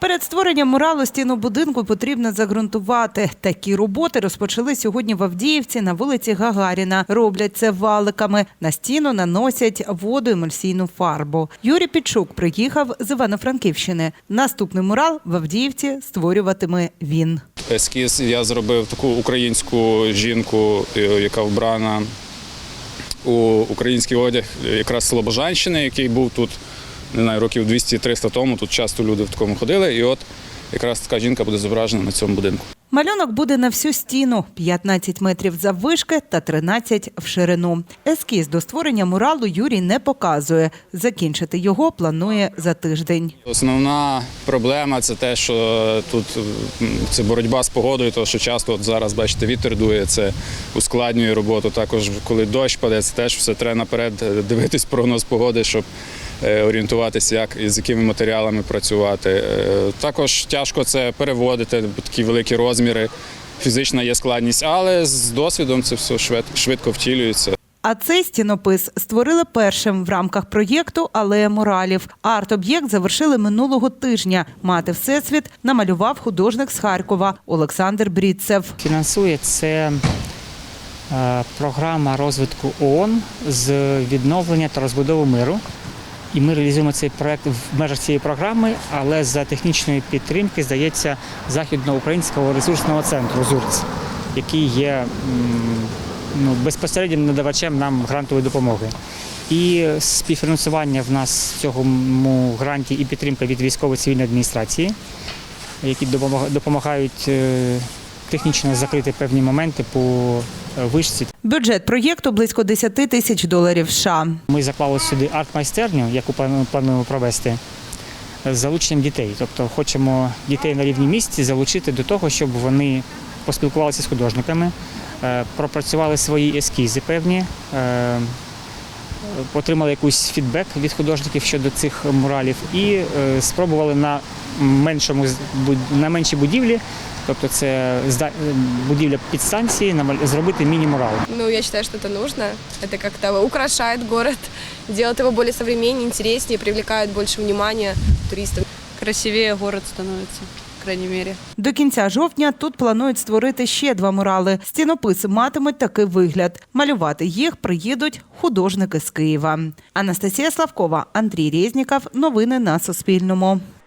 Перед створенням муралу стіну будинку потрібно загрунтувати. Такі роботи розпочали сьогодні в Авдіївці на вулиці Гагаріна. Роблять це валиками. На стіну наносять воду емульсійну фарбу. Юрій Підшук приїхав з Івано-Франківщини. Наступний мурал в Авдіївці створюватиме він. Ескіз я зробив таку українську жінку, е, яка вбрана у український одяг якраз Слобожанщини, який був тут не знаю, років 200-300 тому. Тут часто люди в такому ходили. І от якраз така жінка буде зображена на цьому будинку. Малюнок буде на всю стіну 15 метрів заввишки та 13 в ширину. Ескіз до створення муралу Юрій не показує. Закінчити його планує за тиждень. Основна проблема це те, що тут це боротьба з погодою, тому що часто от зараз, бачите, вітер дує, це ускладнює роботу. Також коли дощ паде, це теж все треба наперед е, дивитись прогноз погоди, щоб орієнтуватися, як і з якими матеріалами працювати. Е, Також тяжко це переводити, бо такі великі розміри. Фізична є складність, але з досвідом це все швид- швидко втілюється. А цей стінопис створили першим в рамках проєкту Алея муралів. Арт-об'єкт завершили минулого тижня. Мати всесвіт намалював художник з Харкова Олександр Брідцев. Фінансує це е, програма розвитку ООН з відновлення та розбудови миру. І ми реалізуємо цей проект в межах цієї програми, але за технічної підтримки, здається, Західноукраїнського ресурсного центру ЗУРЦ, який є ну, безпосереднім надавачем нам грантової допомоги. І співфінансування в нас в цьому гранті і підтримка від військової цивільної адміністрації, які допомагають е, технічно закрити певні моменти по вишці. Бюджет проєкту близько 10 тисяч доларів США. Ми заклали сюди арт-майстерню, яку плану- плануємо провести з залученням дітей. Тобто хочемо дітей на рівні місці залучити до того, щоб вони поспілкувалися з художниками, е, пропрацювали свої ескізи певні, е, отримали якийсь фідбек від художників щодо цих муралів і е, спробували на меншому на меншій будівлі, тобто це зда- будівля підстанції, зробити міні-мурал. Ну, я считаю, что это нужно. Это как-то украшает город, делает его более современнее, интереснее, привлекает больше внимания туристов. красивее город становится, по крайней мере. До кінця жовтня тут планують створити ще два мурали. Стінописи матимуть такий вигляд. Малювати їх приїдуть художники з Києва. Анастасія Славкова, Андрій Резніков. Новини на Суспільному.